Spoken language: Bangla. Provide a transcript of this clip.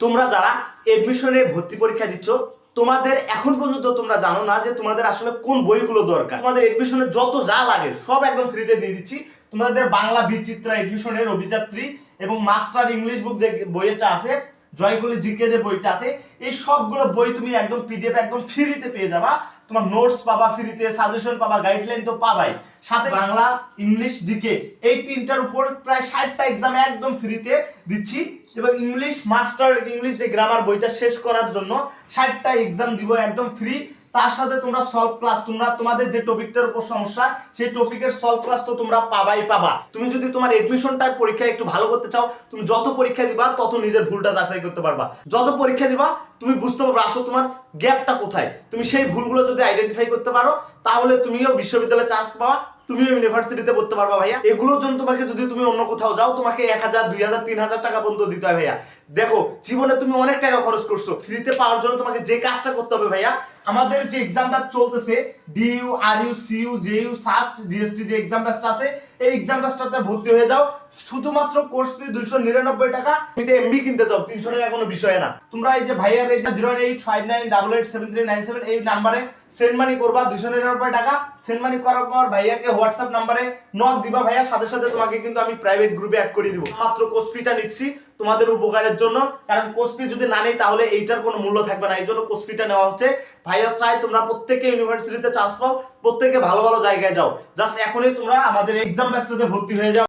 তোমরা যারা এডমিশনে ভর্তি পরীক্ষা দিচ্ছ, তোমাদের এখন পর্যন্ত তোমরা জানো না যে তোমাদের আসলে কোন বইগুলো দরকার। তোমাদের এডমিশনে যত যা লাগে, সব একদম ফ্রিতে দিয়ে দিচ্ছি। তোমাদের বাংলা বিচিত্রা এডমিশনের অভিযাত্রী এবং মাস্টার ইংলিশ বুক যে বইটা আছে জয়গুলি জিকে যে বইটা আছে, এই সবগুলো বই তুমি একদম পিডিএফ একদম ফ্রিতে পেয়ে যাবা। তোমার নোটস পাবা ফ্রিতে সাজেশন পাবা গাইডলাইন তো পাবাই। সাথে বাংলা, ইংলিশ জিকে এই তিনটার উপর প্রায় ষাটটা এক্সাম একদম ফ্রিতে দিচ্ছি। এবং ইংলিশ মাস্টার ইংলিশ যে গ্রামার বইটা শেষ করার জন্য ষাটটা এক্সাম দিব একদম ফ্রি তার সাথে তোমরা সলভ ক্লাস তোমরা তোমাদের যে টপিকটার উপর সমস্যা, সেই টপিকের সলভ ক্লাস তো তোমরা পাবাই পাবা। তুমি যদি তোমার এডমিশনটা পরীক্ষা একটু ভালো করতে চাও, তুমি যত পরীক্ষা দিবা, তত নিজের ভুলটা যাচাই করতে পারবা। যত পরীক্ষা দিবা, তুমি বুঝতে পারবে আসলে তোমার গ্যাপটা কোথায়। তুমি সেই ভুলগুলো যদি আইডেন্টিফাই করতে পারো, তাহলে তুমিও বিশ্ববিদ্যালয়ে চান্স পাওয়া তুমিও ইউনিভার্সিটিতে পড়তে পারবা ভাইয়া। এগুলোর জন্য তোমাকে যদি তুমি অন্য কোথাও যাও, তোমাকে এক হাজার, দুই হাজার, তিন হাজার টাকা পর্যন্ত দিতে হয় ভাইয়া। দেখো, জীবনে তুমি অনেক টাকা খরচ করছ। ফ্রিতে পাওয়ার জন্য তোমাকে যে কাজটা করতে হবে ভাইয়া, আমাদের যে এক্সামটা চলতেছে DU R U CU JU SUST GST যে এক্সাম ব্যাচটা আছে, এই এক্সাম ব্যাচটাতে ভর্তি হয়ে যাও। শুধুমাত্র কোর্স ফি দুইশো নিরানব্বই টাকা, তুমি এমবি কিনতে চাও, তিনশো টাকা কোনো বিষয় না। তোমরা এই যে ভাইয়ার এই zero eight five nine double eight seven three nine seven এই নাম্বারে সেন্ড মানি করবা, দুইশো নিরানব্বই টাকা। সেন্ড মানি করার পর ভাইয়াকে হোয়াটসঅ্যাপ নাম্বারে নক দিবা ভাইয়ার সাথে সাথে তোমাকে কিন্তু আমি প্রাইভেট গ্রুপে অ্যাড করে দিব। মাত্র কোর্স ফিটা নিচ্ছি তোমাদের উপকারের জন্য, কারণ কোর্স ফি যদি না নেই, তাহলে এইটার কোনো মূল্য থাকবে না। এই জন্য কোর্স ফিটা নেওয়া হচ্ছে। ভাইয়া চাই তোমরা প্রত্যেকে ইউনিভার্সিটিতে চান্স পাও, প্রত্যেকে ভালো ভালো জায়গায় যাও। জাস্ট এখনই তোমরা আমাদের এক্সাম ব্যাচটাতে ভর্তি হয়ে যাও।